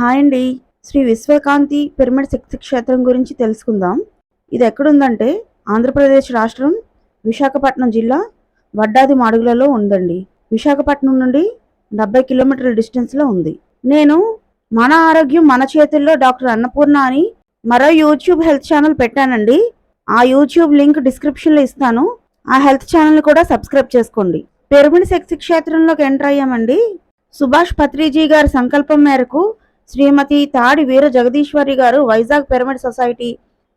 Hi అండి. Shri విశ్వకాంతి pyramid శక్తి క్షేత్రం గురించి తెలుసుకుందాం. ఇది ఎక్కడుందంటే ఆంధ్రప్రదేశ్ రాష్ట్రం విశాఖపట్నం జిల్లా వడ్డాది మాడుగులలో ఉందండి. విశాఖపట్నం నుండి డెబ్బై కిలోమీటర్ల డిస్టెన్స్లో ఉంది. నేను మన ఆరోగ్యం మన చేతుల్లో డాక్టర్ అన్నపూర్ణ అని మరో యూట్యూబ్ హెల్త్ ఛానల్ పెట్టానండి. ఆ యూట్యూబ్ లింక్ డిస్క్రిప్షన్లో ఇస్తాను. ఆ హెల్త్ ఛానల్ కూడా సబ్స్క్రైబ్ చేసుకోండి. పిరమిడ్ శక్తి క్షేత్రంలోకి ఎంటర్ అయ్యామండి. సుభాష్ పత్రిజీ గారి సంకల్పం మేరకు శ్రీమతి తాడి వీర జగదీశ్వరి గారు వైజాగ్ పిరమిడ్ సొసైటీ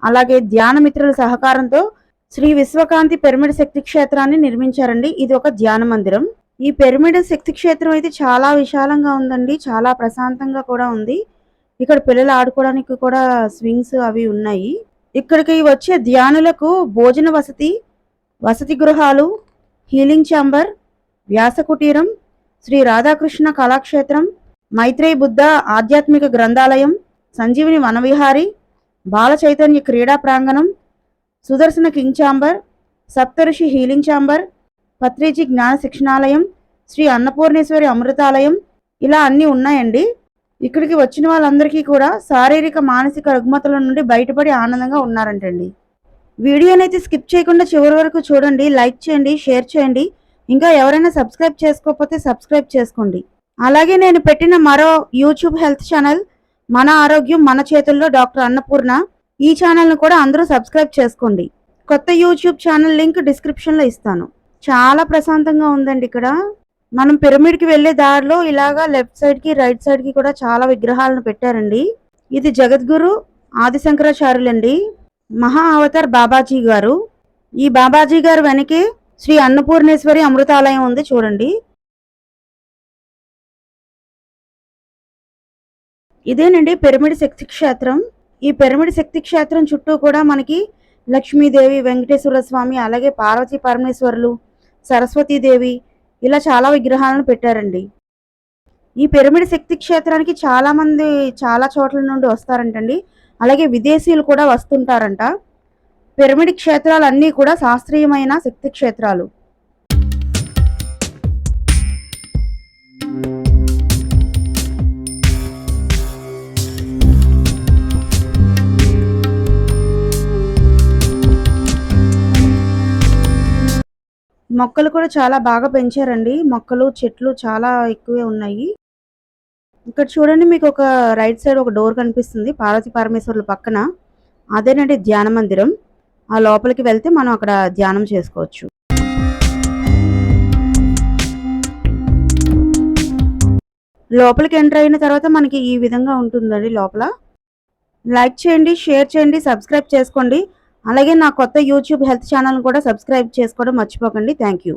అలాగే ధ్యాన మిత్రుల సహకారంతో శ్రీ విశ్వకాంతి పిరమిడ్ శక్తి క్షేత్రాన్ని నిర్మించారండి. ఇది ఒక ధ్యాన మందిరం. ఈ పిరమిడ్ శక్తి క్షేత్రం అయితే చాలా విశాలంగా ఉందండి. చాలా ప్రశాంతంగా కూడా ఉంది. ఇక్కడ పిల్లలు ఆడుకోవడానికి కూడా స్వింగ్స్ అవి ఉన్నాయి. ఇక్కడికి వచ్చే ధ్యానులకు భోజన వసతి వసతి గృహాలు హీలింగ్ ఛాంబర్ వ్యాస కుటీరం శ్రీ రాధాకృష్ణ కళాక్షేత్రం మైత్రేయి బుద్ధ ఆధ్యాత్మిక గ్రంథాలయం సంజీవిని వనవిహారి బాల చైతన్య క్రీడా ప్రాంగణం Sudarshana king chamber Saptarishi healing chamber Patriji జ్ఞాన శిక్షణాలయం శ్రీ అన్నపూర్ణేశ్వరి అమృతాలయం. ఇలా అన్నీ ఉన్నాయండి. ఇక్కడికి వచ్చిన వాళ్ళందరికీ కూడా శారీరక మానసిక రుగ్మతల నుండి బయటపడి ఆనందంగా ఉన్నారంటండి. వీడియోనైతే స్కిప్ చేయకుండా చివరి వరకు చూడండి లైక్ చేయండి షేర్ చేయండి. ఇంకా ఎవరైనా సబ్స్క్రైబ్ చేసుకోకపోతే సబ్స్క్రైబ్ చేసుకోండి. అలాగే నేను పెట్టిన మరో యూట్యూబ్ హెల్త్ ఛానల్ మన ఆరోగ్యం మన చేతుల్లో డాక్టర్ అన్నపూర్ణ. ఈ ఛానల్ను కూడా అందరూ సబ్స్క్రైబ్ చేసుకోండి. కొత్త యూట్యూబ్ ఛానల్ లింక్ డిస్క్రిప్షన్లో ఇస్తాను. చాలా ప్రశాంతంగా ఉందండి ఇక్కడ. మనం పిరమిడ్కి వెళ్ళే దారిలో ఇలాగా లెఫ్ట్ సైడ్కి రైట్ సైడ్కి కూడా చాలా విగ్రహాలను పెట్టారండి. ఇది జగద్గురు ఆదిశంకరాచార్యులండి. మహా అవతార్ బాబాజీ గారు. ఈ బాబాజీ గారు వెనకే శ్రీ అన్నపూర్ణేశ్వరి అమృతాలయం ఉంది చూడండి. ఇదేనండి పిరమిడ్ శక్తి క్షేత్రం. ఈ పిరమిడ్ శక్తి క్షేత్రం చుట్టూ కూడా మనకి లక్ష్మీదేవి వెంకటేశ్వర స్వామి అలాగే పార్వతీ పరమేశ్వరులు సరస్వతీదేవి ఇలా చాలా విగ్రహాలను పెట్టారండి. ఈ పిరమిడ్ శక్తి క్షేత్రానికి చాలామంది చాలా చోట్ల నుండి వస్తారంటండి. అలాగే విదేశీయులు కూడా వస్తుంటారంట. పిరమిడ్ క్షేత్రాలన్నీ కూడా శాస్త్రీయమైన శక్తి క్షేత్రాలు. మొక్కలు కూడా చాలా బాగా పెంచారండి. మొక్కలు చెట్లు చాలా ఎక్కువే ఉన్నాయి. ఇక్కడ చూడండి మీకు ఒక రైట్ సైడ్ ఒక డోర్ కనిపిస్తుంది. పార్వతి పరమేశ్వరుల పక్కన. అదేనండి ధ్యాన మందిరం. ఆ లోపలికి వెళ్తే మనం అక్కడ ధ్యానం చేసుకోవచ్చు. లోపలికి ఎంటర్ అయిన తర్వాత మనకి ఈ విధంగా ఉంటుందండి లోపల. లైక్ చేయండి షేర్ చేయండి సబ్స్క్రైబ్ చేసుకోండి. అలాగే నా కొత్త యూట్యూబ్ హెల్త్ ఛానల్ కూడా సబ్స్క్రైబ్ చేసుకోవడం మర్చిపోకండి. Thank you